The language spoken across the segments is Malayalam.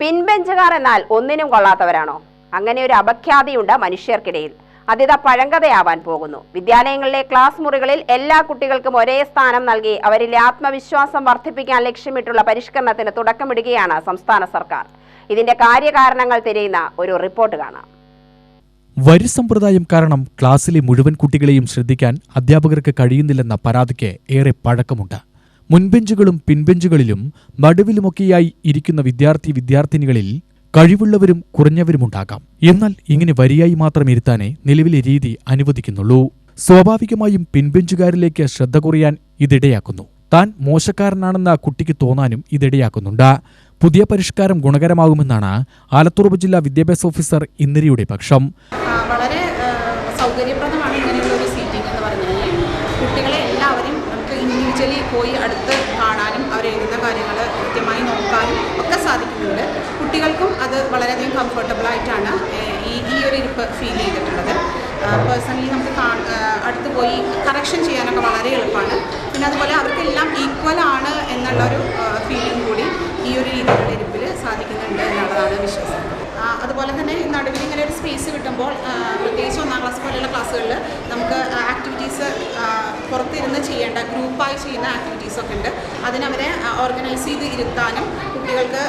പിൻബെഞ്ചുകാർ എന്നാൽ ഒന്നിനും കൊള്ളാത്തവരാണോ? അങ്ങനെ ഒരു അപഖ്യാതിയുണ്ട് മനുഷ്യർക്കിടയിൽ. അതിത പഴങ്കഥയാവാൻ പോകുന്നു. വിദ്യാലയങ്ങളിലെ ക്ലാസ് മുറികളിൽ എല്ലാ കുട്ടികൾക്കും ഒരേ സ്ഥാനം നൽകി അവരിലെ ആത്മവിശ്വാസം വർദ്ധിപ്പിക്കാൻ ലക്ഷ്യമിട്ടുള്ള പരിഷ്കരണത്തിന് തുടക്കമിടുകയാണ് സംസ്ഥാന സർക്കാർ. ഇതിന്റെ കാര്യകാരണങ്ങൾ തിരയുന്ന ഒരു റിപ്പോർട്ട് കാണാം. വരി സമ്പ്രദായം കാരണം ക്ലാസ്സിലെ മുഴുവൻ കുട്ടികളെയും ശ്രദ്ധിക്കാൻ അധ്യാപകർക്ക് കഴിയുന്നില്ലെന്ന പരാതിക്ക് ഏറെ പഴക്കമുണ്ട്. മുൻബെഞ്ചുകളും പിൻബെഞ്ചുകളിലും നടുവിലുമൊക്കെയായി ഇരിക്കുന്ന വിദ്യാർത്ഥി വിദ്യാർത്ഥിനികളിൽ കഴിവുള്ളവരും കുറഞ്ഞവരുമുണ്ടാകാം. എന്നാൽ ഇങ്ങനെ വരിയായി മാത്രം ഇരുത്താനേ നിലവിലെ രീതി അനുവദിക്കുന്നുള്ളൂ. സ്വാഭാവികമായും പിൻബെഞ്ചുകാരിലേക്ക് ശ്രദ്ധ കുറയാൻ ഇതിടയാക്കുന്നു. താൻ മോശക്കാരനാണെന്ന കുട്ടിക്ക് തോന്നാനും ഇതിടയാക്കുന്നുണ്ട്. പുതിയ പരിഷ്കാരം ഗുണകരമാകുമെന്നാണ് ആലത്തൂർ ജില്ലാ വിദ്യാഭ്യാസ ഓഫീസർ ഇന്ദിരയുടെ പക്ഷം. വളരെ സൗകര്യപ്രദമാണ് ഇങ്ങനെയുള്ള ഒരു സീറ്റിംഗ് എന്ന് പറഞ്ഞു കഴിഞ്ഞാൽ കുട്ടികളെ എല്ലാവരും ഇൻഡിവിജ്വലി പോയി അടുത്ത് കാണാനും അവരെഴുതുന്ന കാര്യങ്ങൾ കൃത്യമായി നോക്കാനും ഒക്കെ സാധിക്കുന്നുണ്ട്. കുട്ടികൾക്കും അത് വളരെയധികം കംഫർട്ടബിളായിട്ടാണ് ഈ ഈ ഒരു ഇരിപ്പ് ഫീൽ ചെയ്തിട്ടുള്ളത്. പേഴ്സണലി നമുക്ക് അടുത്ത് പോയി കറക്ഷൻ ചെയ്യാനൊക്കെ വളരെ എളുപ്പമാണ്. പിന്നെ അതുപോലെ അവർക്കെല്ലാം ഈക്വൽ ആണ് എന്നുള്ളൊരു ഫീലിംഗ് കൂടി ഈ ഒരു രീതിയിലുള്ള ഇരിപ്പിൽ സാധിക്കുന്നുണ്ട് എന്നുള്ളതാണ് വിശ്വാസം. അതുപോലെ തന്നെ നടുവിൽ ഇങ്ങനെ ഒരു സ്പേസ് കിട്ടുമ്പോൾ പ്രത്യേകിച്ച് ഒന്നാം ക്ലാസ് പോലെയുള്ള ക്ലാസ്സുകളിൽ നമുക്ക് ഗ്രൂപ്പായി ചെയ്യുന്ന ആക്ടിവിറ്റീസ് ഒക്കെ ഉണ്ട്. അതിനവരെ ഓർഗനൈസ് ചെയ്ത് ഇരുത്താനും കുട്ടികൾക്ക്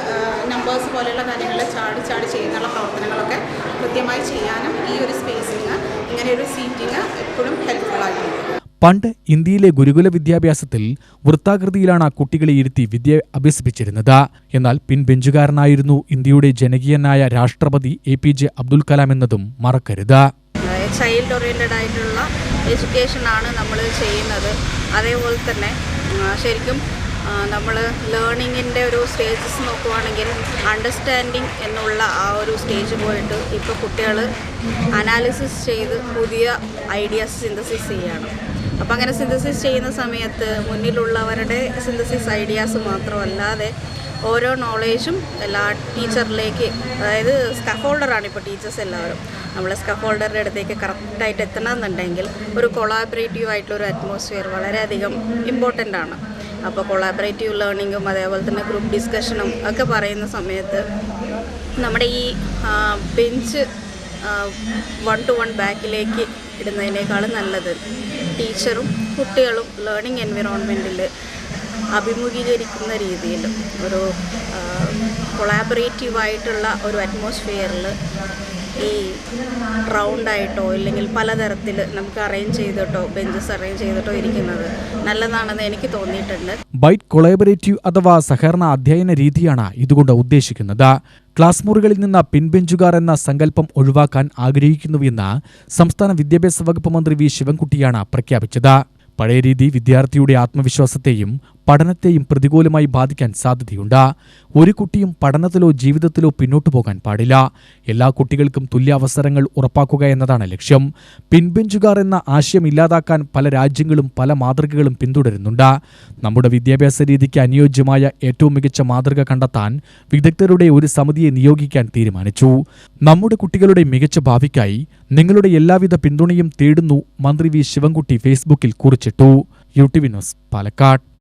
നമ്പേഴ്സ് പോലെയുള്ള കാര്യങ്ങൾ ചാടി ചാടി ചെയ്യുന്നുള്ള പ്രവർത്തനങ്ങളൊക്കെ കൃത്യമായി ചെയ്യാനും ഈ ഒരു സ്പേസിങ് ഇങ്ങനെ ഒരു സീറ്റിങ് എപ്പോഴും ഹെൽപ്ഫുൾ ആയിട്ടുണ്ട്. പണ്ട് ഇന്ത്യയിലെ ഗുരുകുല വിദ്യാഭ്യാസത്തിൽ വൃത്താകൃതിയിലാണ് കുട്ടികളെ ഇരുത്തി വിദ്യ അഭ്യസിപ്പിച്ചിരുന്നത്. എന്നാൽ പിൻബെഞ്ചുകാരനായിരുന്നു ഇന്ത്യയുടെ ജനകീയനായ രാഷ്ട്രപതി A P J Abdul Kalam എന്നതും മറക്കരുത്. ചൈൽഡ് ഓറിയന്റഡ് ആയിട്ടുള്ള എഡ്യൂക്കേഷനാണ് നമ്മൾ ചെയ്യുന്നത്. അതേപോലെ തന്നെ ശരിക്കും നമ്മൾ ലേണിങ്ങിന്റെ ഒരു സ്റ്റേജസ് നോക്കുവാണെങ്കിൽ അണ്ടർസ്റ്റാൻഡിങ് എന്നുള്ള ആ ഒരു സ്റ്റേജ് പോയിട്ട് ഇപ്പോൾ കുട്ടികൾ അനാലിസിസ് ചെയ്ത് പുതിയ ഐഡിയാസ് സിന്തസിസ് ചെയ്യാണ്. അപ്പോൾ അങ്ങനെ സിന്തസിസ് ചെയ്യുന്ന സമയത്ത് മുന്നിലുള്ളവരുടെ സിന്തസിസ് ഐഡിയാസ് മാത്രമല്ലാതെ ഓരോ നോളേജും എല്ലാ ടീച്ചറിലേക്ക് അതായത് സ്കഫോൾഡറാണ് ഇപ്പോൾ ടീച്ചേഴ്സ് എല്ലാവരും. നമ്മൾ സ്കഫോൾഡറുടെ അടുത്തേക്ക് കറക്റ്റായിട്ട് എത്തണമെന്നുണ്ടെങ്കിൽ ഒരു കൊളാബറേറ്റീവ് ആയിട്ടുള്ള ഒരു അറ്റ്മോസ്ഫിയർ വളരെയധികം ഇമ്പോർട്ടന്റ് ആണ്. അപ്പോൾ കൊളാബറേറ്റീവ് ലേണിങ്ങും അതേപോലെ തന്നെ ഗ്രൂപ്പ് ഡിസ്കഷനും ഒക്കെ പറയുന്ന സമയത്ത് നമ്മുടെ ഈ ബെഞ്ച് വൺ ടു വൺ ബാക്കിലേക്ക് ഇടുന്നതിനേക്കാളും നല്ലത് ടീച്ചറും കുട്ടികളും ലേണിംഗ് എൻവിറോൺമെന്റിൽ അഭിമുഖീകരിക്കുന്ന രീതിയിൽ ഒരു കൊളാബറേറ്റീവായിട്ടുള്ള ഒരു അറ്റ്മോസ്ഫിയറിൽ ഈ റൗണ്ടായിട്ടോ ഇല്ലെങ്കിൽ പലതരത്തിൽ നമുക്ക് അറേഞ്ച് ചെയ്തിട്ടോ ബെഞ്ചസ് അറേഞ്ച് ചെയ്തിട്ടോ ഇരിക്കുന്നത് നല്ലതാണെന്ന് എനിക്ക് തോന്നിയിട്ടുണ്ട്. ബൈറ്റ് കൊളാബറേറ്റീവ് അഥവാ സഹകരണ അധ്യയന രീതിയാണ് ഇതുകൊണ്ട് ഉദ്ദേശിക്കുന്നത്. ക്ലാസ് മുറികളിൽ നിന്ന് പിൻബെഞ്ചുകാർ എന്ന സങ്കല്പം ഒഴിവാക്കാൻ ആഗ്രഹിക്കുന്നുവെന്ന് സംസ്ഥാന വിദ്യാഭ്യാസ വകുപ്പ് മന്ത്രി വി. ശിവൻകുട്ടിയാണ് പ്രഖ്യാപിച്ചത്. പഴയ രീതി വിദ്യാർത്ഥിയുടെ ആത്മവിശ്വാസത്തെയും പഠനത്തെയും പ്രതികൂലമായി ബാധിക്കാൻ സാധ്യതയുണ്ട്. ഒരു കുട്ടിയും പഠനത്തിലോ ജീവിതത്തിലോ പിന്നോട്ടു പോകാൻ പാടില്ല. എല്ലാ കുട്ടികൾക്കും തുല്യ അവസരങ്ങൾ ഉറപ്പാക്കുക എന്നതാണ് ലക്ഷ്യം. പിൻബെഞ്ചുകാർ എന്ന ആശയം ഇല്ലാതാക്കാൻ പല രാജ്യങ്ങളും പല മാതൃകകളും പിന്തുടരുന്നുണ്ട്. നമ്മുടെ വിദ്യാഭ്യാസ രീതിക്ക് അനുയോജ്യമായ ഏറ്റവും മികച്ച മാതൃക കണ്ടെത്താൻ വിദഗ്ധരുടെ ഒരു സമിതിയെ നിയോഗിക്കാൻ തീരുമാനിച്ചു. നമ്മുടെ കുട്ടികളുടെ മികച്ച ഭാവിക്കായി നിങ്ങളുടെ എല്ലാവിധ പിന്തുണയും തേടുന്നു മന്ത്രി വി. ശിവൻകുട്ടി ഫേസ്ബുക്കിൽ കുറിച്ചിട്ടു. U T V news Palakkad.